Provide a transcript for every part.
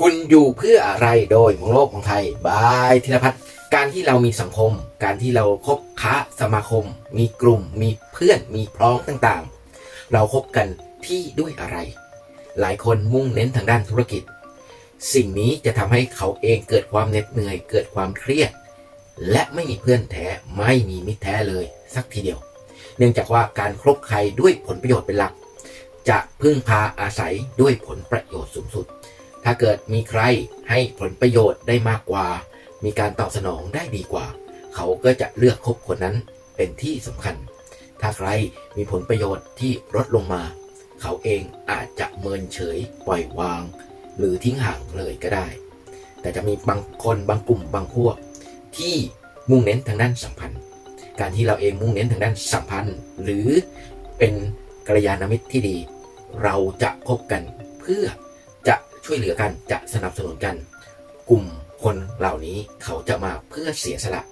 คุณอยู่เพื่ออะไรโดยมองโลกมองไทยบายธีรพัฒน์การที่เรามีสังคม การที่เราคบค้าสมาคม มีกลุ่ม มีเพื่อนมีพร้องต่างๆ เราคบกันที่ด้วยอะไร หลายคนมุ่งเน้นทางด้านธุรกิจ สิ่งนี้จะทำให้เขาเองเกิดความเหน็ดเหนื่อย เกิดความเครียด และไม่มีเพื่อนแท้ไม่มีมิตรแท้เลยสักทีเดียว เนื่องจากว่าการคบใครด้วยผลประโยชน์เป็นหลัก จะพึ่งพาอาศัยด้วยผลประโยชน์สูงสุด ถ้าเกิดมีใครให้ผลประโยชน์ได้มากกว่า มีการตอบสนองได้ดีกว่า เขาก็จะเลือกคบคนนั้นเป็นที่สำคัญ ถ้าใครมีผลประโยชน์ที่ลดลงมา เขาเองอาจจะเมินเฉยปล่อยวาง หรือทิ้งห่างเลยก็ได้ แต่จะมีบางคนบางกลุ่มบางพวก ที่มุ่งเน้นทางด้านสัมพันธ์ การที่เราเองมุ่งเน้นทางด้านสัมพันธ์ หรือเป็นกัลยาณมิตรที่ดี เราจะคบกันเพื่อ ช่วยเหลือกันจะสนับสนุนกัน กลุ่มคนเหล่านี้เขาจะมาเพื่อเสียสละ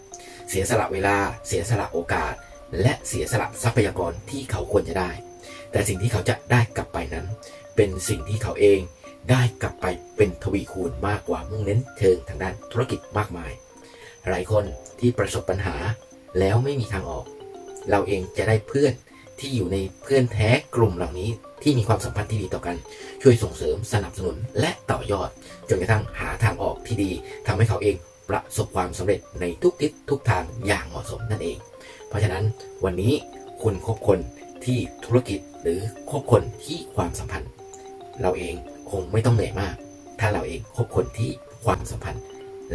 เสียสละเวลา เสียสละโอกาส และเสียสละทรัพยากรที่เขาควรจะได้ แต่สิ่งที่เขาจะได้กลับไปนั้น เป็นสิ่งที่เขาเองได้กลับไปเป็นทวีคูณมากกว่ามุ่งเน้นเชิงทางด้านธุรกิจมากมาย หลายคนที่ประสบปัญหาแล้วไม่มีทางออก เราเองจะได้เพื่อน ที่อยู่ในเพื่อนแท้กลุ่มเหล่านี้ ที่มีความสัมพันธ์ที่ดีต่อกัน ช่วยส่งเสริมสนับสนุนและต่อยอด จนกระทั่งหาทางออกที่ดีทำให้เขาเองประสบความสำเร็จในทุกทิศทุกทางอย่างเหมาะสมนั่นเอง เพราะฉะนั้นวันนี้คุณคบคนที่ธุรกิจหรือคบคนที่ความสัมพันธ์ เราเองคงไม่ต้องเหนื่อยมาก ถ้าเราเองคบคนที่ความสัมพันธ์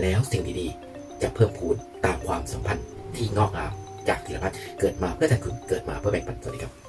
แล้วสิ่งดีๆ จะเพิ่มพูนตามความสัมพันธ์ที่งอกงาม จากธิรพัฒน์เกิดมาเพื่อแทนคุณเกิดมาเพื่อแบ่งปันสวัสดีครับ